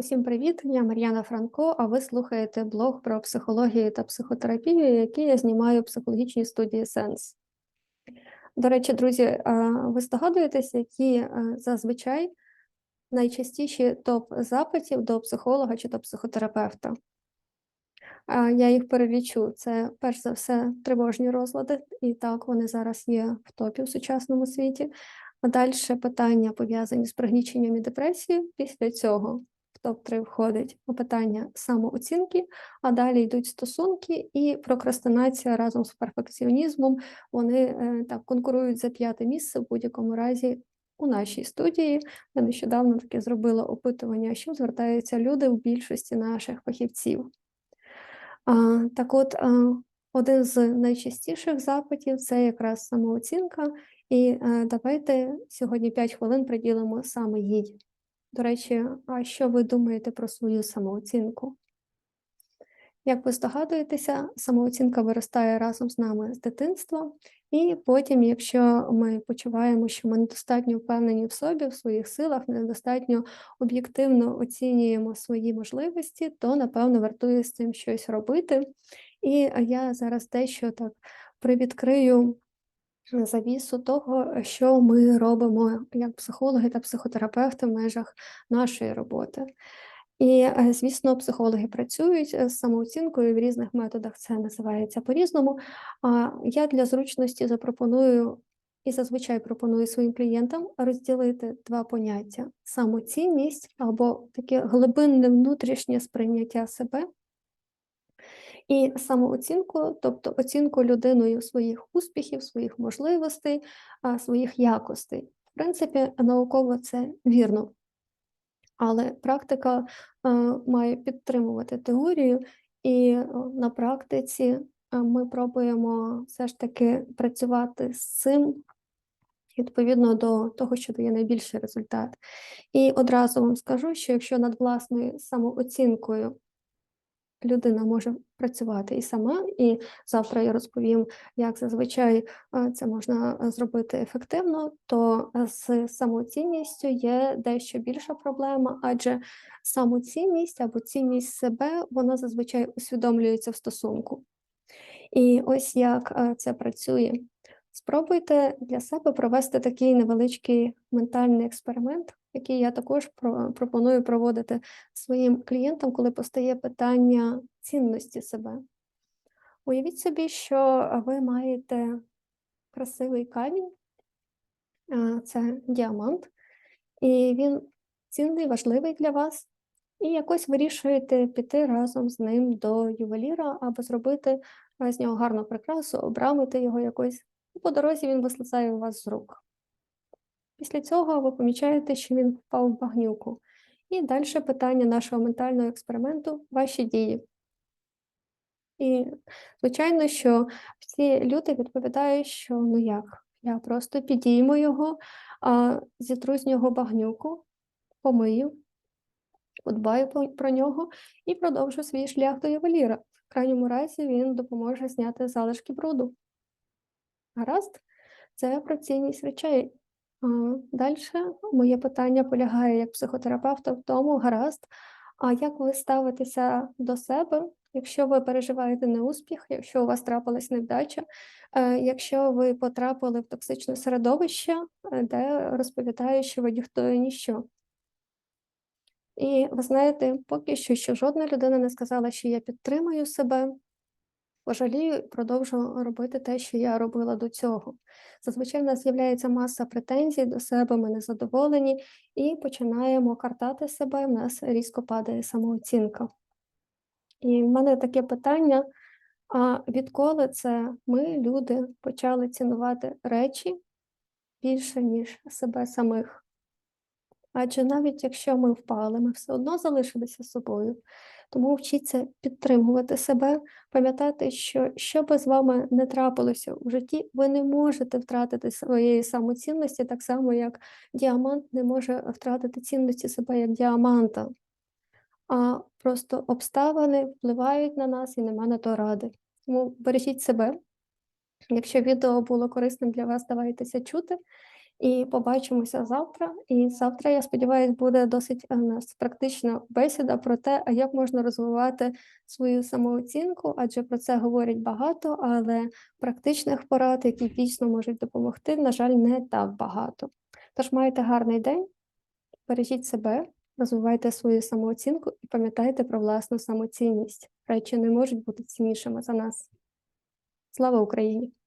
Усім привіт! Я Мар'яна Франко, а ви слухаєте блог про психологію та психотерапію, який я знімаю в психологічній студії Сенс. До речі, друзі, ви здогадуєтесь, які е, зазвичай найчастіші топ-запитів до психолога чи до психотерапевта? Я їх перелічу. Це перш за все тривожні розлади, і так вони зараз є в топі в сучасному світі. Далі питання пов'язані з пригніченням і депресією. Після цього топ-3 входить питання самооцінки, а далі йдуть стосунки і прокрастинація разом з перфекціонізмом. Вони е, так конкурують за п'яте місце в будь-якому разі. У нашій студії я нещодавно таке зробила опитування, що звертаються люди в більшості наших фахівців. А, Так от, а, один з найчастіших запитів це якраз самооцінка, і а, е, давайте сьогодні 5 хвилин приділимо саме їй. До речі, а що ви думаєте про свою самооцінку? Як ви здогадуєтеся, самооцінка виростає разом з нами з дитинства, і потім, якщо ми почуваємо, що ми недостатньо впевнені в собі, в своїх силах, недостатньо об'єктивно оцінюємо свої можливості, то напевно вартує з цим щось робити. І я зараз дещо так привідкрию завісу того, що ми робимо як психологи та психотерапевти в межах нашої роботи. І, е, звісно, психологи працюють з самооцінкою в різних методах, це називається по-різному. А я для зручності запропоную і зазвичай пропоную своїм клієнтам розділити два поняття: самоцінність або таке глибинне внутрішнє сприйняття себе і самооцінку, тобто оцінку людиною своїх успіхів, своїх можливостей, своїх якостей. В принципі, науково це вірно. Але практика має підтримувати теорію, і на практиці ми пробуємо все ж таки працювати з цим відповідно до того, що дає найбільший результат. І одразу вам скажу, що якщо над власною самооцінкою людина може працювати і сама, і завтра я розповім, як зазвичай це можна зробити ефективно, то з самоцінністю є дещо більша проблема, адже самоцінність або цінність себе вона зазвичай усвідомлюється в стосунку. І ось як це працює. Спробуйте для себе провести такий невеличкий ментальний експеримент, який я також пропоную проводити своїм клієнтам, коли постає питання цінності себе. Уявіть собі, що ви маєте красивий камінь, це діамант, і він цінний, важливий для вас. І якось вирішуєте піти разом з ним до ювеліра або зробити з нього гарну прикрасу, обрамити його якось по дорозі він вислизає у вас з рук. Після цього ви помічаєте, що він впав в багнюку. І далі питання нашого ментального експерименту ваші дії. І, звичайно, що всі люди відповідають, що ну як, я просто підійму його, а, зітру з нього багнюку, помию, подбаю про нього і продовжу свій шлях до ювеліра. В крайньому разі він допоможе зняти залишки бруду. Гаразд, це про цінність речей. Далі моє питання полягає як психотерапевта в тому, гаразд, а як ви ставитеся до себе, якщо ви переживаєте неуспіх, якщо у вас трапилась невдача, е, якщо ви потрапили в токсичне середовище, е, де розповідають, що ви ніхто і ніщо. І ви знаєте, поки що, що жодна людина не сказала, що я підтримую себе, пожалію і продовжу робити те, що я робила до цього. Зазвичай в нас з'являється маса претензій до себе, ми незадоволені, і починаємо картати себе, в нас різко падає самооцінка. І в мене таке питання: а відколи це ми, люди, почали цінувати речі більше, ніж себе самих? Адже навіть якщо ми впали, ми все одно залишилися собою. Тому вчіться підтримувати себе, пам'ятати, що що би з вами не трапилося у житті, ви не можете втратити своєї самоцінності, так само, як діамант не може втратити цінності себе як діаманта. А просто обставини впливають на нас і нема на то ради. Тому бережіть себе. Якщо відео було корисним для вас, давайтеся чути. І побачимося завтра. І завтра, я сподіваюся, буде досить е, нас практична бесіда про те, як можна розвивати свою самооцінку, адже про це говорять багато, але практичних порад, які дійсно можуть допомогти, на жаль, не так багато. Тож майте гарний день, бережіть себе, розвивайте свою самооцінку і пам'ятайте про власну самоцінність. Речі не можуть бути ціннішими за нас. Слава Україні!